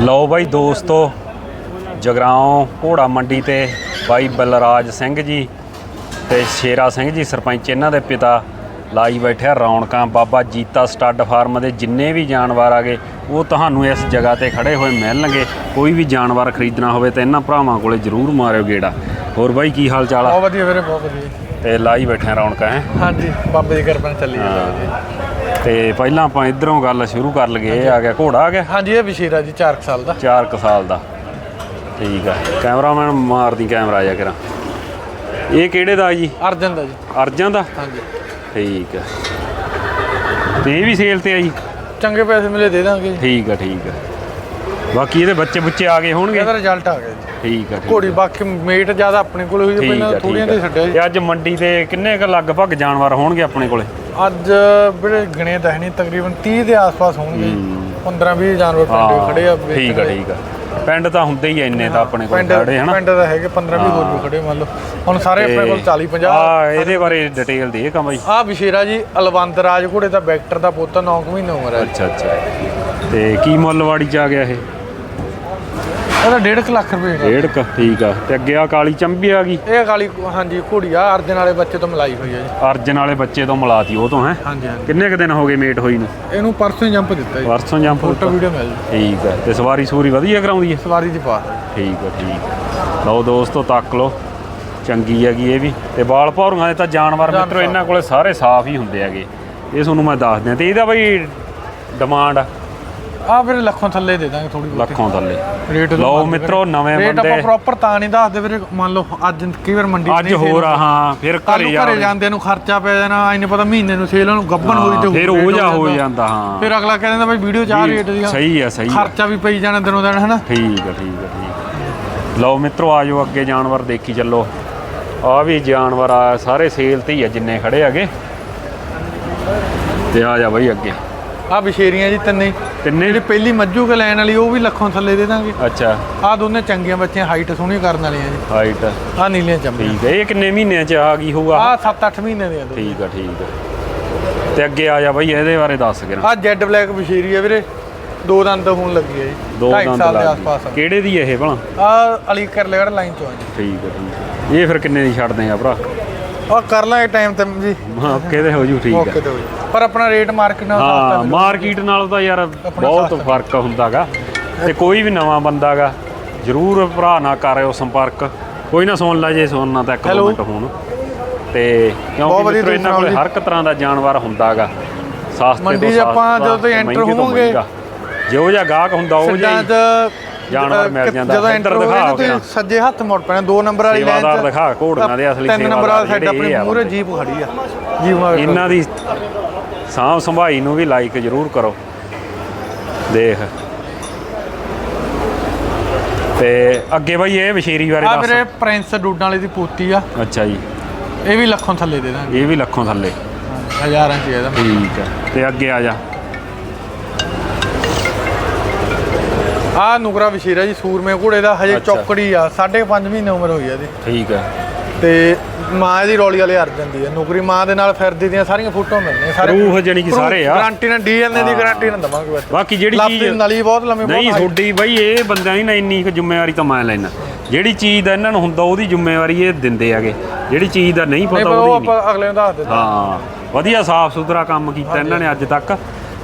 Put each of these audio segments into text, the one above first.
ਲਓ ਬਾਈ ਦੋਸਤੋ ਜਗਰਾਉਂ ਘੋੜਾ ਮੰਡੀ ਤੇ ਬਾਈ ਬਲਰਾਜ ਸਿੰਘ ਜੀ ਤੇ ਸ਼ੇਰਾ ਸਿੰਘ ਜੀ ਸਰਪੰਚ ਇਹਨਾਂ ਦੇ ਪਿਤਾ ਲਾਈ ਬੈਠਿਆ ਰੌਣਕਾਂ। ਬਾਬਾ ਜੀਤਾ ਸਟੱਡ ਫਾਰਮ ਦੇ ਜਿੰਨੇ ਵੀ ਜਾਨਵਰ ਆਗੇ ਉਹ ਤੁਹਾਨੂੰ ਇਸ ਜਗ੍ਹਾ ਤੇ ਖੜੇ ਹੋਏ ਮਿਲਣਗੇ। ਕੋਈ ਵੀ ਜਾਨਵਰ ਖਰੀਦਣਾ ਹੋਵੇ ਤਾਂ ਇਹਨਾਂ ਭਰਾਵਾਂ ਕੋਲੇ ਜ਼ਰੂਰ ਮਾਰਿਓ ਗੇੜਾ। ਹੋਰ ਬਾਈ ਕੀ ਹਾਲ ਚਾਲ ਆ? ਬਹੁਤ ਵਧੀਆ ਵੀਰੇ ਬਹੁਤ ਵਧੀਆ। ਤੇ ਲਾਈ ਬੈਠਿਆ ਰੌਣਕਾਂ ਹੈ? ਹਾਂਜੀ ਬਾਬੇ ਦੀ ਕਿਰਪਾ ਨਾਲ ਚੱਲੀ ਜਾਂਦਾ ਵਧੀਆ ਤੇ ਪਹਿਲਾਂ ਆਪਾਂ ਇਧਰੋਂ ਗੱਲ ਸ਼ੁਰੂ ਕਰ ਲਗੇ ਇਹ ਆ ਗਿਆ ਘੋੜਾ ਆ ਗਿਆ? ਹਾਂਜੀ ਇਹ ਵਿਸ਼ੇਰਾ ਜੀ 4 ਸਾਲ ਦਾ। 4 ਕੁ ਸਾਲ ਦਾ। ਠੀਕ ਆ। ਕੈਮਰਾਮੈਨ ਮਾਰਦੀ ਕੈਮਰਾ ਜਾ ਕਰਾਂ। ਇਹ ਕਿਹੜੇ ਦਾ ਜੀ? ਅਰਜਨ ਦਾ ਜੀ। ਅਰਜਨ ਦਾ? ਹਾਂਜੀ। ਠੀਕ ਆ। ਤੇ ਇਹ ਵੀ ਸੇਲ ਤੇ ਆ ਜੀ? ਚੰਗੇ ਪੈਸੇ ਮਿਲੇ ਦੇ ਦਾਂਗੇ। ਠੀਕ ਆ ਠੀਕ ਆ। ਬਾਕੀ ਇਹਦੇ ਬੱਚੇ ਬੁੱਚੇ ਆ ਗਏ ਹੋਣਗੇ? ਇਹਦਾ ਰਿਜ਼ਲਟ ਆ ਗਿਆ ਜੀ। ਠੀਕ ਆ ਘੋੜੀ ਬਾਕੀ ਮੇਟ ਜ਼ਿਆਦਾ ਆਪਣੇ ਕੋਲ ਹੋਈ ਪਹਿਲਾਂ ਥੋੜੀਆਂ ਤੇ ਛੱਡਿਆ ਜੀ। ਅੱਜ ਮੰਡੀ ਤੇ ਕਿੰਨੇ ਕ ਲਗਭਗ ਜਾਨਵਰ ਹੋਣਗੇ ਆਪਣੇ ਕੋਲੇ? ਅੱਜ ਵੀਰੇ ਗਣੇ ਤਾਂ ਹੈ ਨਹੀਂ ਤਕਰੀਬਨ 30 ਦੇ ਆਸ-ਪਾਸ ਹੋਣਗੇ। 15-20 ਜਾਨਵਰ ਪਿੰਡੇ ਹਾਂ, ਖੜੇ ਆ ਠੀਕ ਆ ਠੀਕ ਆ। ਪਿੰਡ ਤਾਂ ਹੁੰਦੇ ਹੀ ਆ ਇੰਨੇ ਤਾਂ ਆਪਣੇ ਕੋਲ ਪਿੰਡ ਖੜੇ ਹਨਾ? ਪਿੰਡ ਦਾ ਹੈਗੇ 15-20 ਹੋਰ ਵੀ ਖੜੇ ਮੰਨ ਲਓ। ਹੁਣ ਸਾਰੇ ਆਪਣੇ ਕੋਲ 40-50 ਆ ਇਹਦੇ ਬਾਰੇ ਡਿਟੇਲ ਦੇ ਕੰਮ ਬਾਈ ਆ ਵਿਸ਼ੇਰਾ ਜੀ ਅਲਵੰਦ ਰਾਜ ਘੋੜੇ ਦਾ ਵੈਕਟਰ ਦਾ ਪੁੱਤ 9 ਮਹੀਨੇ ਉਮਰ ਹੈ ਅੱਛਾ ਅੱਛਾ। ਤੇ ਕੀ ਮੁੱਲ ਵਾੜੀ ਚ ਆ ਗਿਆ ਇਹ? ਇਹਦਾ 1.5 ਲੱਖ ਰੁਪਏ ਦਾ ਡੇਢ ਕ ਠੀਕ ਆ। ਤੇ ਅੱਗੇ ਆ ਕਾਲੀ ਚੰਬੀ ਆ ਗਈ। ਇਹ ਕਾਲੀ ਹਾਂਜੀ ਘੋੜੀ ਆ ਅਰਜਨ ਵਾਲੇ ਬੱਚੇ ਤੋਂ ਮਲਾਈ ਹੋਈ ਹੈ ਜੀ। ਅਰਜਨ ਵਾਲੇ ਬੱਚੇ ਤੋਂ ਮਿਲਾਤੀ ਉਹ ਤੋਂ ਹੈ? ਹਾਂਜੀ ਹਾਂਜੀ। ਕਿੰਨੇ ਕ ਦਿਨ ਹੋ ਗਏ ਮੇਟ ਹੋਈ ਨੂੰ? ਇਹਨੂੰ ਪਰਸੋਂ ਜੰਪ ਦਿੱਤਾ ਜੀ। ਪਰਸੋਂ ਜੰਪ ਫੋਟੋ ਵੀਡੀਓ ਮਿਲ ਜੀ। ਠੀਕ ਆ। ਤੇ ਸਵਾਰੀ ਸੂਰੀ ਵਧੀਆ ਕਰਾਉਂਦੀ ਹੈ ਸਵਾਰੀ ਦੀ ਪਾ ਠੀਕ ਆ ਠੀਕ ਆ। ਲਓ ਦੋਸਤੋ ਤੱਕ ਲਓ। ਚੰਗੀ ਹੈਗੀ ਇਹ ਵੀ। ਤੇ ਬਾਲ ਭੌਰੀਆਂ ਦੇ ਤਾਂ ਜਾਨਵਰ ਜਾਨਵਰ। ਮਿੱਤਰੋ ਇਹਨਾਂ ਕੋਲੇ ਸਾਰੇ ਸਾਫ਼ ਹੀ ਹੁੰਦੇ ਹੈਗੇ। ਇਹ ਤੁਹਾਨੂੰ ਮੈਂ ਦੱਸ ਦਿਆਂ ਤੇ ਇਹਦਾ ਬਈ ਡਿਮਾਂਡ ਆ ਵੀਰੇ ਲੱਖੋਂ ਥੱਲੇ ਦੇ ਦਾਂਗੇ ਥੋੜੀ ਲੱਖੋਂ ਥੱਲੇ। ਰੇਟ ਲਓ ਮਿੱਤਰੋ ਨਵੇਂ ਰੇਟ ਆਪਾਂ ਬੰਦੇ ਪ੍ਰੋਪਰ ਤਾਂ ਨਹੀਂ ਦੱਸਦੇ ਵੀਰੇ। ਮੰਨ ਲਓ ਅੱਜ ਕਈ ਵਾਰ ਮੰਡੀ ਅੱਜ ਹੋਰ ਆ ਹਾਂ ਫਿਰ ਘਰੇ ਨੂੰ ਘਰੇ ਜਾ ਜਾਂਦੇ ਨੂੰ ਖਰਚਾ ਪੈ ਜਾਣਾ ਨਹੀਂ ਪਤਾ ਮਹੀਨੇ ਨੂੰ ਸੇਲ ਨੂੰ ਗੱਬਨ ਹੋਈ ਤੇ ਫਿਰ ਉਹ ਜਾ ਹੋ ਜਾਂਦਾ। ਹਾਂ। ਫਿਰ ਅਗਲਾ ਕਹਿ ਦਿੰਦਾ ਬਾਈ ਵੀਡੀਓ ਚਾਹ ਰੇਟ ਦੀ ਸਹੀ ਆ ਸਹੀ ਖਰਚਾ ਵੀ ਪਈ ਜਾਣਾ ਦਿਨੋਂ ਦਿਨ ਹਨਾ? ਠੀਕ ਆ ਠੀਕ ਆ ਠੀਕ। ਲਓ ਮਿੱਤਰੋ ਆਜੋ ਅੱਗੇ ਜਾਨਵਰ ਦੇਖੀ ਚੱਲੋ। ਆ ਵੀ ਜਾਨਵਰ ਆ ਸਾਰੇ ਸੇਲ ਤੇ ਹੀ ਆ ਜਿੰਨੇ ਖੜੇ ਹੈਗੇ। ਤੇ ਆ ਜਾ ਬਈ ਅੱਗੇ। ਆ ਵਿਸ਼ੇਰੀਆਂ ਜੀ ਤਿੰਨੇ। ਹੀ। ਤਿੰਨੇ? ਜਿਹੜੀ ਪਹਿਲੀ ਮੱਝੂ ਕੇ ਲੈਣ ਵਾਲੀ ਉਹ ਵੀ ਲੱਖੋਂ ਥੱਲੇ ਦੇ ਦਾਂਗੇ। ਅੱਛਾ। ਆ ਦੋਨੇ ਚੰਗੀਆਂ ਬੱਚੀਆਂ ਹਾਈਟ ਸੋਹਣੀ ਕਰਨ ਵਾਲੀਆਂ ਜੀ। ਹਾਈਟ ਆ ਨੀਲੀਆਂ ਚੰਮੀਆਂ ਠੀਕ ਹੈ ਇਹ ਕਿੰਨੇ ਮਹੀਨਿਆਂ ਚ ਆ ਗਈ ਹੋਊਗਾ? ਆ 7-8 ਮਹੀਨੇ ਦੀਆਂ ਠੀਕ ਆ ਠੀਕ ਆ ਤੇ ਅੱਗੇ ਆ ਜਾ ਬਈ ਇਹਦੇ ਬਾਰੇ ਦੱਸ ਕੇ ਆ ਜੈਡ ਬਲੈਕ ਵਿਸ਼ੇਰੀ ਆ ਵੀਰੇ। ਦੋ ਦੰਦ ਹੋਣ ਲੱਗੀ ਹੈ ਜੀ। ਦੋ ਦੰਦ ਸਾਲ ਦੇ ਆਸ-ਪਾਸ। ਕਿਹੜੇ ਦੀ ਇਹ ਭਲਾ? ਆ ਅਲੀ ਕਰ ਲੇਗੜ ਲਾਈਨ ਚੋਂ ਆ ਜੀ। ਠੀਕ ਆ ਠੀਕ। ਇਹ ਫਿਰ ਕਿੰਨੇ ਦੀ ਛੱਡਦੇ ਆ ਭਰਾ? ਆ ਕਰ ਲਾਂਗੇ ਟਾਈਮ ਤੇ ਜੀ ਹਾਂ ਕਿਹਦੇ ਹੋ ਜੂ ਠੀਕ ਓਕੇ ਆ ਤੇ ਹੋ ਜੀ। ਪਰ ਆਪਣਾ ਰੇਟ ਮਾਰਕੀਟ ਨਾਲ ਹਾਂ ਸਸਤਾ। ਮਾਰਕੀਟ ਨਾਲ ਤਾਂ ਯਾਰ ਬਹੁਤ ਫ਼ਰਕ ਹੁੰਦਾਗਾ ਤੇ ਕੋਈ ਵੀ ਨਵਾਂ ਬੰਦਾਗਾ ਜਰੂਰ ਭਰਾ ਨਾ ਕਰਿਓ ਸੰਪਰਕ ਕੋਈ ਨਾ ਸੁਣ ਲੈ ਜੇ ਸੁਣਨਾ ਤਾਂ ਇੱਕ Hello. ਮਿੰਟ ਹੁਣ ਤੇ ਕਿਉਂਕਿ ਬਹੁਤ ਵਧੀਆ ਮਿੱਤਰੋ ਇਹਨਾਂ ਕੋਲੇ ਹਰ ਇੱਕ ਤਰ੍ਹਾਂ ਦਾ ਜਾਨਵਰ ਹੁੰਦਾਗਾ ਸਸਤੇ ਮੰਡੀ ਤੋਂ 'ਚ ਆਪਾਂ ਸਸਤਾ, ਜਦੋਂ ਤੁਸੀਂ enter ਮਹਿੰਗੇ ਤੋਂ ਹੋਵੋਗੇ, ਮਹਿੰਗਾ। ਜਿਹੋ ਜਿਹਾ ਗਾਹਕ ਹੁੰਦਾ ਉਹ ਜਿਹਾ ਸਿੱਧਾਂ ਹੀ ਚ ਜਾਨਵਰ ਮਿਲ ਜਾਂਦਾ। ਜਦੋਂ ਐਂਟਰ ਨਾ ਤੁਸੀਂ। ਸੱਜੇ ਹੱਥ ਮੁੜ ਪੈਣਾ ਦੋ ਨੰਬਰ ਵਾਲੀ ਲਾਈਨ ਚ ਦਿਖਾ ਘੋੜੀਆਂ ਦੇ ਅਸਲੀ ਤਿੰਨ ਨੰਬਰ ਵਾਲਾ ਸਾਈਡ ਆਪਣੇ ਮੂਹਰੇ ਆ ਜੀਪ ਖੜੀ ਆ। ਜੀਪ ਨਾਲ ਇਹਨਾਂ ਦੀ ਸਾਂਭ ਸੰਭਾਈ ਨੂੰ ਵੀ ਲਾਈਕ ਜ਼ਰੂਰ ਕਰੋ। ਦੇਖ। ਤੇ ਅੱਗੇ ਬਾਈ ਇਹ ਵਿਸ਼ੇਰੀ ਬਾਰੇ ਆ ਦੱਸ। ਵੀਰੇ ਪ੍ਰਿੰਸ ਡੂਡਾਂ ਵਾਲੀ ਦੀ ਪੋਤੀ ਆ। ਅੱਛਾ ਜੀ। ਇਹ ਵੀ ਲੱਖੋਂ ਥੱਲੇ ਦੇ ਦਾਂਗੇ। ਇਹ ਵੀ ਲੱਖੋਂ ਥੱਲੇ। ਹਜ਼ਾਰਾਂ ਚ ਇਹਦਾ। ਠੀਕ ਹੈ ਤੇ ਅੱਗੇ ਆ ਜਾ। ਆ ਨੁਕਰਾ ਵਿਸ਼ੇਰਾ ਜੀ ਸੂਰਮੇ ਘੋੜੇ ਦਾ ਹਜੇ ਅੱਛਾ। ਚੌਕੜੀ ਆ 5.5 ਮਹੀਨੇ ਉਮਰ ਹੋਈ ਆ ਇਹਦੀ। ਠੀਕ ਹੈ ਤੇ ਮਾਂ ਇਹਦੀ ਰੌਲੀ ਵਾਲੇ ਅਰਜਨ ਦੀ ਆ ਨੌਕਰੀ ਮਾਂ ਦੇ ਨਾਲ ਫਿਰਦੀ ਦੀਆਂ ਸਾਰੀਆਂ ਫੋਟੋਆਂ ਮਿਲਣੀਆਂ ਸਾਰੇ ਰੂਹ ਜਾਣੀ ਕਿ ਸਾਰੇ ਆ। ਗਾਰੰਟੀ ਨਾਲ ਡੀਐਨਏ ਦੀ ਗਾਰੰਟੀ ਨਾਲ ਦਵਾਂਗੇ ਬਸ। ਬਾਕੀ ਜਿਹੜੀ ਲੱਭ ਦੀ ਚੀਜ਼ ਨਲੀ ਬਹੁਤ ਲੰਮੀ ਨਹੀਂ ਬਹੁਤ ਤੁਹਾਡੀ ਬਾਈ ਇਹ ਬੰਦਿਆਂ ਦੀ ਨਾ ਇੰਨੀ ਕੁ ਜ਼ਿੰਮੇਵਾਰੀ ਤਾਂ ਮੈਂ ਲੈਣਾ ਜਿਹੜੀ ਚੀਜ਼ ਦਾ ਇਹਨਾਂ ਨੂੰ ਹੁੰਦਾ ਉਹਦੀ ਜ਼ਿੰਮੇਵਾਰੀ ਇਹ ਦਿੰਦੇ ਆਗੇ ਜਿਹੜੀ ਚੀਜ਼ ਦਾ ਨਹੀਂ ਨਹੀਂ ਪਤਾ ਪਰ ਉਹ ਉਹਦੀ ਨਹੀਂ ਆਪਾਂ ਅਗਲੇ ਨੂੰ ਦੱਸ ਦਿੰਦੇ ਹਾਂ। ਵਧੀਆ ਸਾਫ਼ ਸੁਥਰਾ ਕੰਮ ਕੀਤਾ ਇਹਨਾਂ ਨੇ ਅੱਜ ਤੱਕ।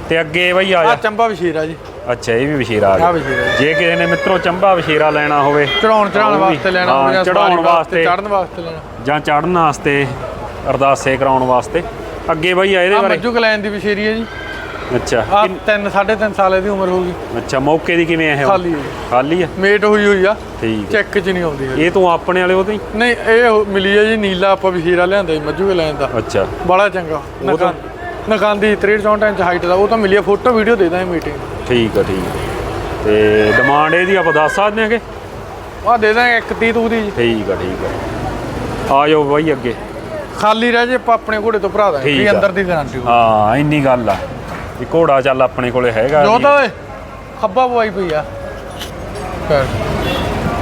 ਤੇ ਅੱਗੇ ਬਾਈ ਆ ਆ ਜਾ ਚੰਬਾ ਵਿਸ਼ੇਰਾ ਜੀ। ਅੱਛਾ ਇਹ ਵੀ ਵਿਸ਼ੇਰਾ ਆ ਆ ਗਿਆ ਵਿਸ਼ੇਰਾ ਜੇ ਕਿਸੇ ਨੇ ਮਿੱਤਰੋ ਚੰਬਾ ਵਿਸ਼ੇਰਾ ਲੈਣਾ ਹੋਵੇ ਚੜਾਉਣ ਚੜਾਉਣ ਉਹ ਵੀ, ਵਾਸਤੇ ਲੈਣਾ ਹਾਂ, ਹੋਵੇ ਚੜਾਉਣ ਵਾਸਤੇ। ਚੜਨ ਵਾਸਤੇ ਲੈਣਾ। ਜਾਂ ਚੜਨ ਵਾਸਤੇ ਅਰਦਾਸੇ ਕਰਾਉਣ ਵਾਸਤੇ। ਅੱਗੇ ਬਾਈ ਆ ਇਹਦੇ ਆ ਬਾਰੇ? ਮੱਜੂ ਕਲੈਨ ਦੀ ਵਿਸ਼ੇਰੀ ਹੈ ਜੀ। ਅੱਛਾ ਆ 3 3.5 ਸਾਲ ਦੀ ਉਮਰ ਹੋਊਗੀ ਅੱਛਾ ਮੌਕੇ ਦੀ ਕਿਵੇਂ ਹੈ? ਖਾਲੀ ਹੈ ਜੀ। ਖਾਲੀ ਆ ਮੇਟ ਹੋਈ ਹੋਈ ਆ। ਠੀਕ ਹੈ। ਚੈੱਕ 'ਚ ਨਹੀਂ ਆਉਂਦੀ ਹੈ ਇਹ ਤੂੰ ਆਪਣੇ ਵਾਲੇ ਉਹ ਤੋਂ ਹੀ? ਨਹੀਂ ਇਹ ਹੋ- ਮਿਲੀ ਹੈ ਜੀ ਨੀਲਾ ਆਪਾਂ ਵਿਸ਼ੇਰਾ ਲਿਆਂਦਾ ਜੀ ਮੱਜੂ ਕਲੈਨ ਦਾ। ਅੱਛਾ। ਬੜਾ ਚੰਗਾ। ਉਹ ਤਾਂ- ਨਕਾਂ ਦੀ 63 64 ਇੰਚ ਹਾਈਟ ਦਾ ਉਹ ਤਾਂ ਮਿਲੀ ਆ ਫੋਟੋ ਵੀਡੀਓ ਦੇ ਦਾਂਗੇ ਮੀਟਿੰਗ। ਠੀਕ ਆ ਠੀਕ ਆ। ਤੇ ਡਿਮਾਂਡ ਇਹਦੀ ਆਪਾਂ ਦੱਸ ਸਕਦੇ ਹਾਂਗੇ ਆ ਦੇ ਦਾਂਗੇ 1 30 ਤੂ ਦੀ ਜੀ। ਠੀਕ ਆ ਠੀਕ ਆ। ਆ ਜਾਓ ਬਾਈ ਅੱਗੇ। ਖਾਲੀ ਰਹਿ ਜੇ ਆਪਾਂ ਆਪਣੇ ਘੋੜੇ ਤੋਂ ਭਰਾ ਦਾਂਗੇ ਠੀਕ ਵੀ ਆ। ਅੰਦਰ ਦੀ ਗਾਰੰਟੀ ਹੋ ਹਾਂ ਇੰਨੀ ਗੱਲ ਆ। ਵੀ ਘੋੜਾ ਚੱਲ ਆਪਣੇ ਕੋਲੇ ਹੈਗਾ ਜੋ। ਤਾਂ ਓਏ ਖੱਬਾ ਬਵਾਈ ਪਈ ਆ।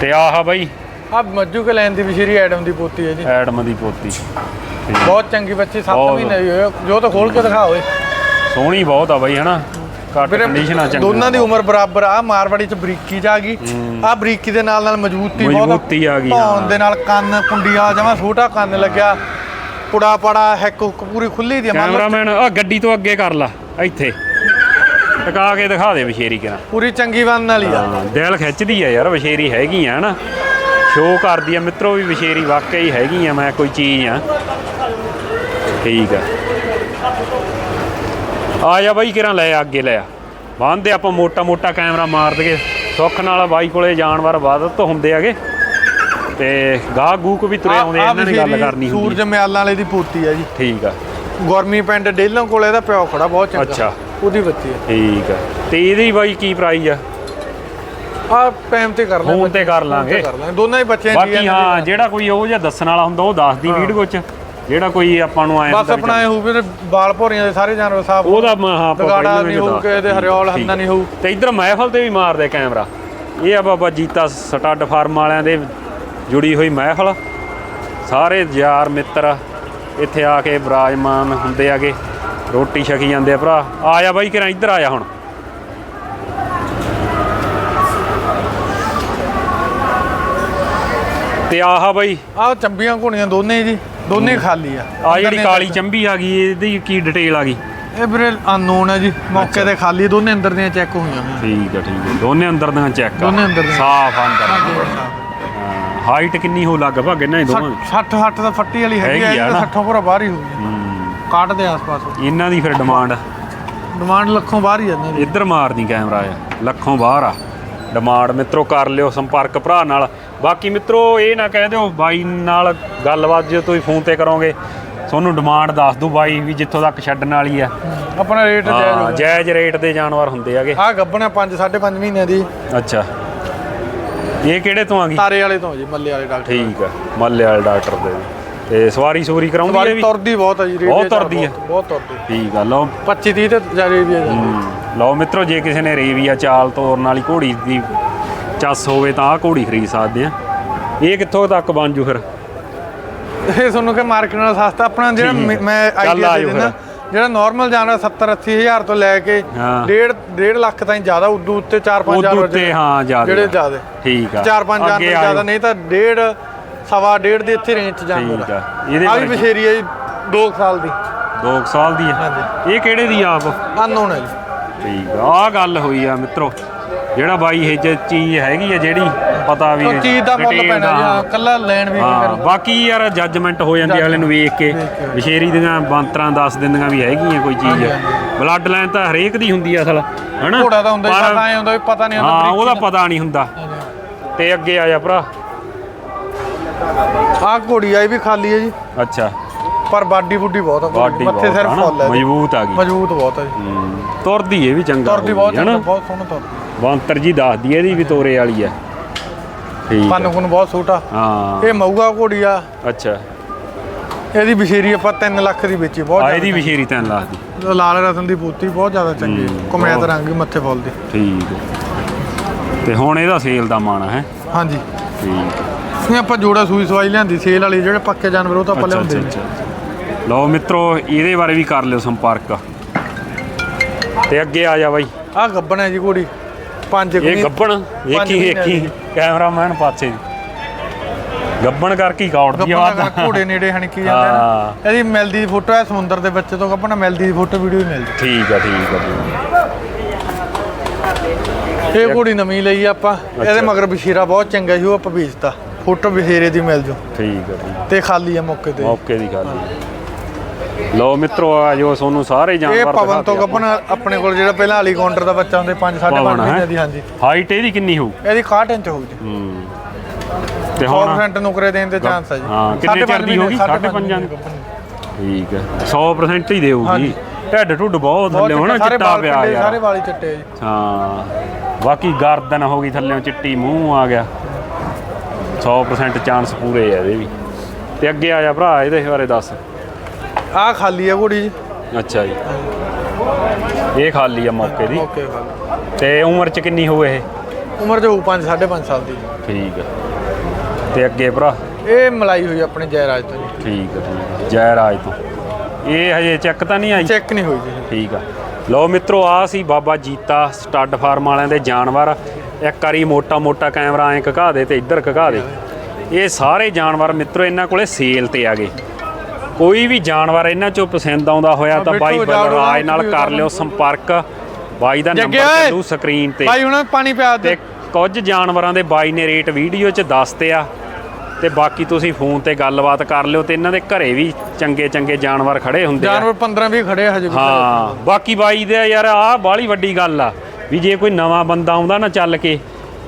ਤੇ ਆਹ ਬਾਈ। ਆ ਮੱਜੂ ਕਲੈਨ ਦੀ ਵਿਸ਼ੇਰੀ ਐਡਮ ਦੀ ਪੋਤੀ ਹੈ ਜੀ। ਐਡਮ ਦੀ ਪੋਤੀ। ਠੀਕ। ਬਹੁਤ ਚੰਗੀ ਬੱਚੀ 7 ਬਹੁਤ। ਮਹੀਨੇ ਦੀ ਹੋਏ ਜੋ ਤਾਂ ਖੋਲ ਕੇ ਦਿਖਾ ਓਏ। ਸੋਹਣੀ ਬਹੁਤ ਆ ਬਾਈ ਹਨਾ? ਘੱਟ ਵੀਰੇ ਕੰਡੀਸ਼ਨਾਂ ਚੰਗੀਆਂ ਦੋਨਾਂ ਦੀ ਉਮਰ ਬਰਾਬਰ ਆ ਮਾਰਵਾੜੀ ਚ ਬਰੀਕੀ ਆ ਗਈ। ਆ ਬਰੀਕੀ ਦੇ ਨਾਲ ਨਾਲ ਮਜ਼ਬੂਤੀ ਬਹੁਤ ਮਜ਼ਬੂਤੀ ਆ ਗਈ, ਹਾਂ। ਦੇ ਨਾਲ ਕੰਨ ਕੁੰਡੀਆਂ ਜਮਾ ਛੋਟਾ ਕੰਨ ਲੱਗਿਆ। ਪੁੜਾ ਪੜਾ ਹੈਕ ਹੁੱਕ ਪੂਰੀ ਖੁੱਲੀ ਦੀ ਆ, ਮੰਨ ਲਓ। ਕੈਮਰਾਮੈਨ ਆ ਗੱਡੀ ਤੋਂ ਅੱਗੇ ਕਰ ਲਾ ਇੱਥੇ। ਟਿਕਾ ਕੇ ਦਿਖਾ ਦੇ ਵਿਸ਼ੇਰੀ ਕਿਰਾਂ ਪੂਰੀ ਚੰਗੀ ਬੰਨ ਵਾਲੀ ਆ। ਹਾਂ ਦਿਲ ਖਿੱਚਦੀ ਆ ਯਾਰ ਵਿਸ਼ੇਰੀ ਹੈਗੀ ਆ ਹਨਾ। ਸ਼ੋਅ ਕਰਦੀ ਆ ਮਿੱਤਰੋ ਵੀ ਵਿਸ਼ੇਰੀ ਵਾਕਈ ਹੈਗੀ ਆ ਮੈਂ ਕੋਈ ਚੀਜ਼ ਆ। ਠੀਕ ਆ। ਆ ਜਾ ਬਾਈ ਕਿਰਾਂ ਲੈ ਆ ਅੱਗੇ ਲੈ ਆ। ਬੰਦੇ ਆਪਾਂ ਮੋਟਾ ਮੋਟਾ ਕੈਮਰਾ ਮਾਰ ਦਗੇ ਸੁੱਖ ਨਾਲ ਬਾਈ ਕੋਲੇ ਜਾਨਵਰ ਵੱਧ ਤੋਂ ਹੁੰਦੇ ਆਗੇ ਤੇ ਗਾਹ ਗੂਕ ਵੀ ਤੁਰੇ ਆਉਂਦੇ ਇਹਨਾਂ ਨੇ ਗੱਲ ਕਰਨੀ ਹੁੰਦੀ ਸੂਰਜ ਮਿਆਲਾਂ ਵਾਲੇ ਦੀ ਪੋਤੀ ਆ ਜੀ। ਠੀਕ ਆ। ਗੌਰਮੀ ਪਿੰਡ ਡੇਲੋਂ ਕੋਲੇ ਇਹਦਾ ਪਿਓ ਖੜਾ ਬਹੁਤ ਚੰਗਾ। ਅੱਛਾ। ਉਹਦੀ ਬੱਚੀ ਆ। ਠੀਕ ਆ। ਤੇ ਇਹਦੀ ਬਾਈ ਕੀ ਪ੍ਰਾਈਸ ਆ? ਆ ਟਾਈਮ ਤੇ ਕਰ ਲਾਂਗੇ ਫੋਨ ਤੇ ਕਰ ਫੋਨ ਲਾਂਗੇ ਕਰ ਲਾਂਗੇ। ਦੋਨਾਂ ਹੀ ਬੱਚੇ ਬਾਕੀ ਹਾਂ ਜਿਹੜਾ ਕੋਈ ਉਹ ਜਿਹਾ ਦੱਸਣ ਵਾਲਾ ਹੁੰਦਾ ਉਹ ਦੱਸ ਦੀ ਵੀਡੀਓ ਚ। ਜਿਹੜਾ ਕੋਈ ਆਪਾਂ ਨੂੰ ਆਏ ਬਸ ਆਪਣਾ ਇਹ ਹੋਊ ਵੀ ਬਾਲ ਭੋਰੀਆਂ ਦੇ ਸਾਰੇ ਜਾਨਵਰ ਸਾਫ਼ ਉਹਦਾ ਹਾਂ ਪਹਿਲਾਂ ਨਹੀਂ ਹੋਊ ਕਿ ਇਹਦੇ ਹਰਿਆਲ ਠੀਕ। ਹੰਦਾ ਨਹੀਂ ਹੋਊ। ਤੇ ਇਧਰ ਮਹਿਫਲ ਤੇ ਵੀ ਮਾਰਦੇ ਕੈਮਰਾ। ਇਹ ਆ ਬਾਬਾ ਜੀਤਾ ਸਟੱਡ ਫਾਰਮ ਵਾਲਿਆਂ ਦੇ ਜੁੜੀ ਹੋਈ ਮਹਿਫਲ। ਸਾਰੇ ਯਾਰ ਮਿੱਤਰ ਇੱਥੇ ਆ ਕੇ ਵਿਰਾਜਮਾਨ ਹੁੰਦੇ ਆਗੇ। ਰੋਟੀ ਛਕੀ ਜਾਂਦੇ ਆ ਭਰਾ। ਆ ਜਾ ਬਾਈ ਕਿਰਾਂ ਇੱਧਰ ਆ ਜਾ ਹੁਣ। ਤੇ ਆਹ ਬਾਈ। ਆਹ ਚੰਬੀਆਂ ਘੋੜੀਆਂ ਦੋਨੇ ਜੀ। ਦੋਨੇ ਖਾਲੀ ਆ। ਆ ਜਿਹੜੀ ਕਾਲੀ ਚੰਬੀ ਆ ਗਈ ਇਹਦੀ ਕੀ ਡਿਟੇਲ ਆ ਗਈ? ਇਹ ਵੀਰੇ ਅਨਨੋਨ ਹੈ ਜੀ ਮੌਕੇ ਤੇ ਖਾਲੀ ਦੋਨੇ ਅੰਦਰ ਦੀਆਂ ਚੈੱਕ ਹੋਈਆਂ ਠੀਕ ਆ ਠੀਕ ਆ। ਦੋਨੇ ਅੰਦਰ ਦੀਆਂ ਚੈੱਕ ਦੋਨੇ ਅੰਦਰ ਦੀਆਂ। ਸਾਫ਼ ਅੰਦਰ। ਹਾਈਟ ਕਿੰਨੀ ਹੋ ਲਗਭਗ ਇਹਨਾਂ ਦੀ ਦੋਵਾਂ ਦੀ? 60 60 ਦਾ ਫੱਟੀ ਵਾਲੀ ਹੈਗੀ ਹੈਗੀ ਆ ਆ ਇਹ ਨਾ। 60 ਪੂਰਾ ਬਾਹਰ ਹੀ ਹੋਊਗੀ ਹੂੰ। ਕਾਟ ਦੇ ਆਸ-ਪਾਸ। ਇਹਨਾਂ ਦੀ ਫਿਰ ਡਿਮਾਂਡ ਡਿਮਾਂਡ ਲੱਖੋਂ ਬਾਹਰ ਹੀ ਆ ਇਹਨਾਂ ਦੀ। ਇੱਧਰ ਮਾਰਦੀ ਕੈਮਰਾ ਆ। ਲੱਖੋਂ ਬਾਹਰ ਆ। ਡਿਮਾਂਡ ਮਿੱਤਰੋ ਕਰ ਲਿਓ ਸੰਪਰਕ ਭਰਾ ਨਾਲ। ਬਾਕੀ ਮਿੱਤਰੋ ਇਹ ਨਾ ਕਹਿ ਦਿਓ ਬਾਈ ਨਾਲ ਗੱਲਬਾਤ ਜੇ ਤੁਸੀਂ ਫੋਨ ਤੇ ਕਰੋਗੇ ਤੁਹਾਨੂੰ ਡਿਮਾਂਡ ਦੱਸ ਦੂ ਬਾਈ ਵੀ ਜਿੱਥੋਂ ਤੱਕ ਛੱਡਣ ਵਾਲੀ ਆ। ਆਪਣਾ ਰੇਟ ਜਾਇਜ਼ ਹਾਂ ਹੋਊਗਾ। ਜਾਇਜ਼ ਰੇਟ ਦੇ ਜਾਨਵਰ ਹੁੰਦੇ ਆਗੇ ਆਹ ਗੱਬਣਾ 5 5.5 ਮਹੀਨਿਆਂ ਦੀ। ਅੱਛਾ। ਇਹ ਕਿਹੜੇ ਤੋਂ ਆ ਗਈ? ਤਾਰੇ ਵਾਲੇ ਤੋਂ ਜੀ ਮੱਲੇ ਵਾਲੇ ਡਾਕਟਰ ਠੀਕ ਆ ਮੱਲੇ ਵਾਲੇ ਡਾਕਟਰ ਦੇ ਤੇ ਸਵਾਰੀ ਸੂਰੀ ਕਰਾਉਂਦੀ ਹੈ ਵੀ? ਤੁਰਦੀ ਬਹੁਤ ਆ ਜੀ ਰੇਟ ਬਹੁਤ ਤੁਰਦੀ ਆ। ਬਹੁਤ ਤੁਰਦੀ। ਠੀਕ ਆ ਲਓ। 25 30 ਤੇ ਜਾਰੀ ਵੀ ਆ ਜੀ ਹਮ, ਲਓ ਮਿੱਤਰੋ ਜੇ ਕਿਸੇ ਨੇ ਰੇਵੀਆ ਚਾਲ ਤੋਰਨ ਵਾਲੀ ਘੋੜੀ ਦੀ ਚੱਸ ਹੋਵੇ ਤਾਂ ਆਹ ਘੋੜੀ ਖਰੀਦ ਸਕਦੇ ਆ। ਇਹ ਕਿੱਥੋਂ ਤੱਕ ਬਣ ਜੂ ਫਿਰ? ਇਹ ਤੁਹਾਨੂੰ ਕਿ ਮਾਰਕੀਟ ਨਾਲ ਸਸਤਾ ਆਪਣਾ ਜਿਹੜਾ। ਮੈਂ- ਆਈਡੀਆ ਦੇ ਦਿੰਦਾ ਜਿਹੜਾ ਨਾਰਮਲ ਜਾਨਵਰ 70 80 ਹਜ਼ਾਰ ਤੋਂ ਲੈ ਕੇ ਹਾਂ। 1.5 1.5 ਲੱਖ ਤਾਈਂ ਜ਼ਿਆਦਾ ਉਦੋਂ ਉੱਤੇ 4-5 ਉਦੋਂ ਜਾਨਵਰ ਉੱਤੇ ਹਾਂ ਜ਼ਿਆਦਾ। ਜਿਹੜੇ ਜ਼ਿਆਦਾ। ਠੀਕ ਆ। 4-5 ਜਾਨਵਰ ਜ਼ਿਆਦਾ। ਨਹੀਂ ਤਾਂ 1.5 ਸਵਾ 1.5 ਦੇ ਇੱਥੇ ਰੇਂਜ ਚ ਜਾਨਵਰ ਠੀਕ ਆ। ਇਹਦੇ ਆ ਵੀ ਬਸ਼ੇਰੀ ਹੈ ਜੀ 2 ਸਾਲ ਦੀ। ਦੋ ਕੁ ਸਾਲ ਦੀ ਆ। ਹਾਂਜੀ। ਇਹ ਕਿਹੜੇ ਦੀ ਆ ਆਪ? ਅਨਨੋਨ ਹੈ ਜੀ। ਠੀਕ ਆ ਆਹ ਗੱਲ ਹੋਈ ਆ ਮਿੱਤਰੋ। ਜਿਹੜਾ ਬਾਈ ਇਹ ਜੇ ਚੀਜ਼ ਹੈਗੀ ਆ ਜਿਹੜੀ ਪਤਾ ਵੀ ਉਹ ਚੀਜ਼ ਦਾ ਮੁੱਲ detail ਪੈਣਾ ਦਾ, ਜੀ ਕੱਲਾ ਲੈਣ ਵੀ ਕੀ ਹਾਂ ਬਾਕੀ ਯਾਰ ਜੱਜਮੈਂਟ ਹੋ ਜਾਂਦੀ ਆ ਅਗਲੇ ਨੂੰ ਵੇਖ ਕੇ। ਵਿਸ਼ੇਰੀ ਦੀਆਂ ਬੰਤਰਾਂ ਦੱਸ ਦਿੰਦੀਆਂ ਵੀ ਹੈਗੀਆਂ ਕੋਈ ਚੀਜ਼। ਬਲੱਡ ਲਾਈਨ ਤਾਂ ਹਰੇਕ ਦੀ ਹੁੰਦੀ ਆ ਅਸਲ ਹਨਾ? ਘੋੜਾ ਤਾਂ ਹੁੰਦਾ ਹੀ ਪਰ- ਪਤਾ ਐ ਹੁੰਦਾ ਵੀ ਪਤਾ ਨਹੀਂ ਹੁੰਦਾ ਹਾਂ ਉਹਦਾ। ਪਤਾ ਨਹੀਂ ਹੁੰਦਾ। ਤੇ ਅੱਗੇ ਆ ਜਾ ਭਰਾ। ਆਹ ਘੋੜੀ ਆਈ ਵੀ ਖਾਲੀ ਹੈ ਜੀ। ਅੱਛਾ। ਪਰ ਬਾਡੀ ਬੁੱਡੀ ਬਹੁਤ ਆ ਘੋੜੀ ਬਾਡੀ ਮੱਥੇ ਬਹੁਤ ਸਿਰ ਹਨਾ, ਫੁੱਲ ਹੈ। ਮਜ਼ਬੂਤ ਆ ਗਈ। ਮਜ਼ਬੂਤ ਬਹੁਤ ਹੈ ਜੀ। ਤੁਰਦੀ ਇਹ ਵੀ ਚੰਗਾ ਤੁਰਦੀ ਬਹੁਤ ਹੋਊਗੀ, ਹਨਾ? ਚੰਗਾ ਬਹੁਤ ਸੋਹਣਾ ਤੁਰਦੀ। ਬੰਤਰ ਜੀ ਦੱਸਦੀ ਇਹਦੀ ਵੀ ਤੋਰੇ ਵਾਲੀ ਆ ਠੀਕ ਪੰਨ ਆ। ਕੁਨ ਬਹੁਤ ਛੋਟਾ ਹਾਂ। ਇਹ ਮਊਗਾ ਘੋੜੀ ਆ। ਅੱਛਾ। ਇਹਦੀ ਬਸ਼ੇਰੀ ਆਪਾਂ 3 ਲੱਖ ਦੀ ਵੇਚੀ ਬਹੁਤ ਆ ਜ਼ਿਆਦਾ ਇਹਦੀ ਵਿਸ਼ੇਰੀ ਤੈਨ ਚੰਗੀ। ਲਾਲ ਰਤਨ ਦੀ ਪੂਤੀ ਬਹੁਤ ਜ਼ਿਆਦਾ ਚੰਗੀ। ਹੂੰ, ਬਹੁਤ। ਰੰਗ ਦੀ ਮੱਥੇ ਫੁੱਲ ਦੀ। ਠੀਕ ਤੇ ਹੁਣ ਇਹਦਾ ਸੇਲ ਦਾ ਮਾਣਾ ਹੈ? ਹਾਂਜੀ। ਠੀਕ ਇਹ ਆਪਾਂ ਜੋੜਾ ਸੂਈ ਸਵਾਈ ਲਿਆਂਦੀ ਸੇਲ ਵਾਲੀ ਜਿਹੜੇ ਪੱਕੇ ਜਾਨਵਰ ਉਹ ਤਾਂ ਆਪਾਂ ਲਿਆਉਂਦੇ ਨੇ ਅੱਛਾ। ਲਓ ਮਿੱਤਰੋ ਇਹਦੇ ਬਾਰੇ ਵੀ ਕਰ ਲਿਓ ਸੰਪਰਕ। ਤੇ ਅੱਗੇ ਆ ਜਾ ਬਾਈ। ਆਹ ਗੱਬਣ ਹੈ ਜੀ ਘੋੜੀ। ਪੰਜ ਇਹ ਗੱਬਣ ਵੇਖੀ ਵੇਖੀ। ਕੈਮਰਾਮੈਨ ਪਾਸੇ ਗੱਬਣ ਕਰਕੇ ਹੀ ਕੌੜਦੀ ਆ ਬਾਤ ਘੋੜੇ ਨੇੜੇ ਹਣਕੀ ਜਾਂਦੇ ਹਾਂ। ਨੇ ਇਹਦੀ ਮਿਲਦੀ ਦੀ ਫੋਟੋ ਹੈ ਸਮੁੰਦਰ ਦੇ ਵਿੱਚ ਤੋਂ ਗੱਬਣ ਮਿਲਦੀ ਦੀ ਫੋਟੋ ਵੀਡੀਓ ਹੀ ਮਿਲਦੀ ਠੀਕ ਆ ਠੀਕ ਆ। ਇਹ ਘੋੜੀ ਨਵੀਂ ਲਈ ਆਪਾਂ ਇਹਦੇ। ਮਗਰ ਬਸ਼ੀਰਾ ਬਹੁਤ ਚੰਗਾ ਸੀ ਉਹ ਆਪਾਂ ਵੇਚਤਾ ਫੋਟੋ ਬਸ਼ੀਰੇ ਦੀ ਮਿਲ ਜੂ ਠੀਕ ਆ। ਤੇ ਖਾਲੀ ਆ ਮੌਕੇ ਤੇ ਮੌਕੇ ਦੀ ਗੱਲ ਲਓ ਮਿੱਤਰੋ ਆ ਜੋ ਤੁਹਾਨੂੰ ਸਾਰੇ ਇਹ ਜਾਨਵਰ ਪਵਨ ਤੋਂ ਗੱਬਣ ਆਪਣੇ ਕੋਲ ਜਿਹੜਾ ਪਹਿਲਾਂ ਵਾਲੀ ਕਾਊਂਟਰ ਦਾ ਬੱਚਾ ਹੁੰਦੇ 5 5.5 ਪਵਨ ਮਹੀਨੇ ਹੈ। ਦੀ ਹਾਂਜੀ। ਹਾਈਟ ਇਹਦੀ ਕਿੰਨੀ ਹੋਊ? ਇਹਦੀ 61 ਇੰਚ ਹੋਊ ਜੀ। ਹੂੰ। ਤੇ ਹੁਣ 100% ਨੁਕਰੇ ਦੇਣ ਦੇ ਚਾਂਸ ਹੈ ਜੀ। ਹਾਂ, ਕਿੰਨੇ ਸਾਢੇ ਚਿਰ ਦੀ ਸਾਢੇ ਪੰਜ ਪੰਜਾਂ ਦੀ। ਗੱਭਣ। ਠੀਕ ਹੈ। 100% ਹੀ ਦੇਊਗੀ। ਹਾਂਜੀ। ਢਿੱਡ ਢੁੱਡ ਬਹੁਤ ਥੱਲੇ ਹੋਣਾ ਚਿੱਟਾ, ਸਾਰੇ ਚਿੱਟਾ ਵਾਲ ਪਿਆ ਪਿੰਡੇ, ਸਾਰੇ ਯਾਰ ਵਾਲੀ ਚਿੱਟੇ ਆ ਜੀ। ਹਾਂ। ਬਾਕੀ ਗਰਦਨ ਹੋ ਗਈ ਥੱਲੇੋਂ ਚਿੱਟੀ ਮੂੰਹ ਆ ਗਿਆ। 100% ਚਾਂਸ ਪੂਰੇ ਆ ਇਹਦੇ ਵੀ। ਤੇ ਅੱਗੇ ਆ ਜਾ ਭਰਾ ਇਹਦੇ ਬਾਰੇ ਦੱਸ। ਆਹ ਖਾਲੀ ਆ ਘੋੜੀ ਜੀ। ਅੱਛਾ ਜੀ। ਇਹ ਖਾਲੀ ਆ ਮੌਕੇ ਦੀ। ਓਕੇ ਖਾਲੀ। ਤੇ ਉਮਰ ਚ ਕਿੰਨੀ ਹੋਵੇ ਇਹ? ਉਮਰ ਜੋ 5 5.5 ਸਾਲ ਦੀ। ਠੀਕ ਹੈ ਤੇ ਅੱਗੇ ਭਰਾ? ਇਹ ਮਲਾਈ ਹੋਈ ਆਪਣੇ ਜੈਰਾਜ ਤੋਂ ਜੀ। ਠੀਕ ਹੈ ਜੈ ਰਾਜ ਤੋਂ। ਇਹ ਹਜੇ ਚੈੱਕ ਤਾਂ ਨਹੀਂ ਆਈ? ਚੈੱਕ ਨਹੀਂ ਹੋਈ ਜੀ। ਠੀਕ ਆ। ਲਓ ਮਿੱਤਰੋ ਆ ਸੀ ਬਾਬਾ ਜੀਤਾ ਸਟੱਡ ਫਾਰਮ ਵਾਲਿਆਂ ਦੇ ਜਾਨਵਰ। ਇੱਕ ਵਾਰੀ ਮੋਟਾ ਮੋਟਾ ਕੈਮਰਾ ਐਂ ਘਕਾ ਦੇ ਤੇ ਇੱਧਰ ਘਕਾ ਦੇ। ਇਹ ਸਾਰੇ ਜਾਨਵਰ ਮਿੱਤਰੋ ਇਹਨਾਂ ਕੋਲੇ ਸੇਲ ਤੇ ਆ ਗਏ। ਕੋਈ ਵੀ ਜਾਨਵਰ ਇਹਨਾਂ ਚੋਂ ਪਸੰਦ ਆਉਂਦਾ ਹੋਇਆ ਤਾਂ ਬਾਈ ਬਲਰਾਜ ਨਾਲ ਕਰ ਲਿਓ ਸੰਪਰਕ। ਬਾਈ ਦਾ ਨੰਬਰ। ਚੱਲੂ ਸਕਰੀਨ ਤੇ। ਭਾਈ ਹੁਣ ਪਾਣੀ ਪਿਆ ਦੇ। ਕੁਝ ਜਾਨਵਰਾਂ ਦੇ ਬਾਈ ਨੇ ਰੇਟ ਵੀਡੀਓ 'ਚ ਦੱਸਤੇ ਆ। ਤੇ ਬਾਕੀ ਤੁਸੀਂ ਫੋਨ ਤੇ ਗੱਲਬਾਤ ਕਰ ਲਿਓ ਤੇ ਇਹਨਾਂ ਦੇ ਘਰੇ ਵੀ ਚੰਗੇ ਚੰਗੇ ਜਾਨਵਰ ਖੜੇ ਹੁੰਦੇ ਆ। ਜਾਨਵਰ 15 20 ਖੜੇ ਹਜੇ ਵੀ ਹਾਂ ਬਾਕੀ ਬਾਈ ਦੇ ਯਾਰ ਆਹ ਬਾਹਲੀ ਵੱਡੀ ਗੱਲ ਆ ਵੀ ਜੇ ਕੋਈ ਨਵਾਂ ਬੰਦਾ ਆਉਂਦਾ ਨਾ ਚੱਲ ਕੇ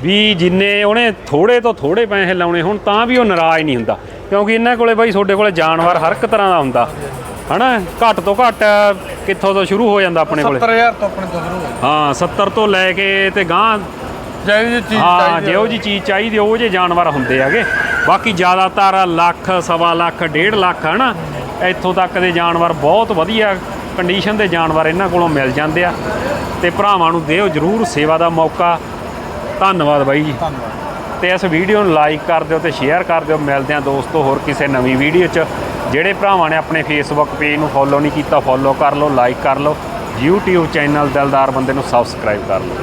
ਵੀ ਜਿੰਨੇ ਉਹਨੇ ਥੋੜੇ ਤੋਂ ਥੋੜੇ ਪੈਸੇ ਲਾਉਣੇ ਹੁਣ ਤਾਂ ਵੀ ਉਹ ਨਾਰਾਜ਼ ਨਹੀਂ ਹੁੰਦਾ। ਕਿਉਂਕਿ ਇਹਨਾਂ ਕੋਲੇ ਬਾਈ ਤੁਹਾਡੇ ਕੋਲੇ ਜਾਨਵਰ ਹਰ ਇੱਕ ਤਰ੍ਹਾਂ ਦਾ ਹੁੰਦਾ। ਹਨਾ? ਘੱਟ ਤੋਂ ਘੱਟ ਕਿੱਥੋਂ ਤੋਂ ਸ਼ੁਰੂ ਹੋ ਜਾਂਦਾ ਆਪਣੇ ਕੋਲੇ? 70000 ਤੋਂ ਆਪਣੇ ਤੋਂ ਸ਼ੁਰੂ ਹੋਇਆ ਹਾਂ 70 ਤੋਂ ਲੈ ਕੇ ਤੇ ਗਾਂ ਜਿਹੋ ਜਿਹੀ ਚੀਜ਼ ਹਾਂ ਜਿਹੋ ਜੀ ਚੀਜ਼ ਚਾਹੀਦੀ ਉਹ ਜੇ ਜਾਨਵਰ ਹੁੰਦੇ ਹੈਗੇ। ਬਾਕੀ ਜ਼ਿਆਦਾਤਰ ਲੱਖ ਸਵਾ ਲੱਖ ਡੇਢ ਲੱਖ ਹਨਾ? ਇੱਥੋਂ ਤੱਕ ਦੇ ਜਾਨਵਰ ਬਹੁਤ ਵਧੀਆ ਕੰਡੀਸ਼ਨ ਦੇ ਜਾਨਵਰ ਇਹਨਾਂ ਕੋਲੋਂ ਮਿਲ ਜਾਂਦੇ ਆ। ਤੇ ਭਰਾਵਾਂ ਨੂੰ ਦਿਓ ਜਰੂਰ ਸੇਵਾ ਦਾ ਮੌਕਾ। ਧੰਨਵਾਦ ਬਾਈ ਜੀ। ਧੰਨਵਾਦ। ਤੇ ਇਸ ਵੀਡੀਓ ਨੂੰ ਲਾਈਕ ਕਰ ਦਿਓ ਤੇ ਸ਼ੇਅਰ ਕਰ ਦਿਓ। ਮਿਲਦੇ ਆ ਦੋਸਤੋ ਹੋਰ ਕਿਸੇ ਨਵੀਂ ਵੀਡੀਓ 'ਚ। ਜਿਹੜੇ ਭਰਾਵਾਂ ਨੇ ਆਪਣੇ ਫੇਸਬੁੱਕ ਪੇਜ ਨੂੰ ਫੋਲੋ ਨਹੀਂ ਕੀਤਾ ਫੋਲੋ ਕਰ ਲਓ ਲਾਈਕ ਕਰ ਲਓ। YouTube ਚੈਨਲ ਦਿਲਦਾਰ ਬੰਦੇ ਨੂੰ ਸਬਸਕ੍ਰਾਈਬ ਕਰ ਲਓ।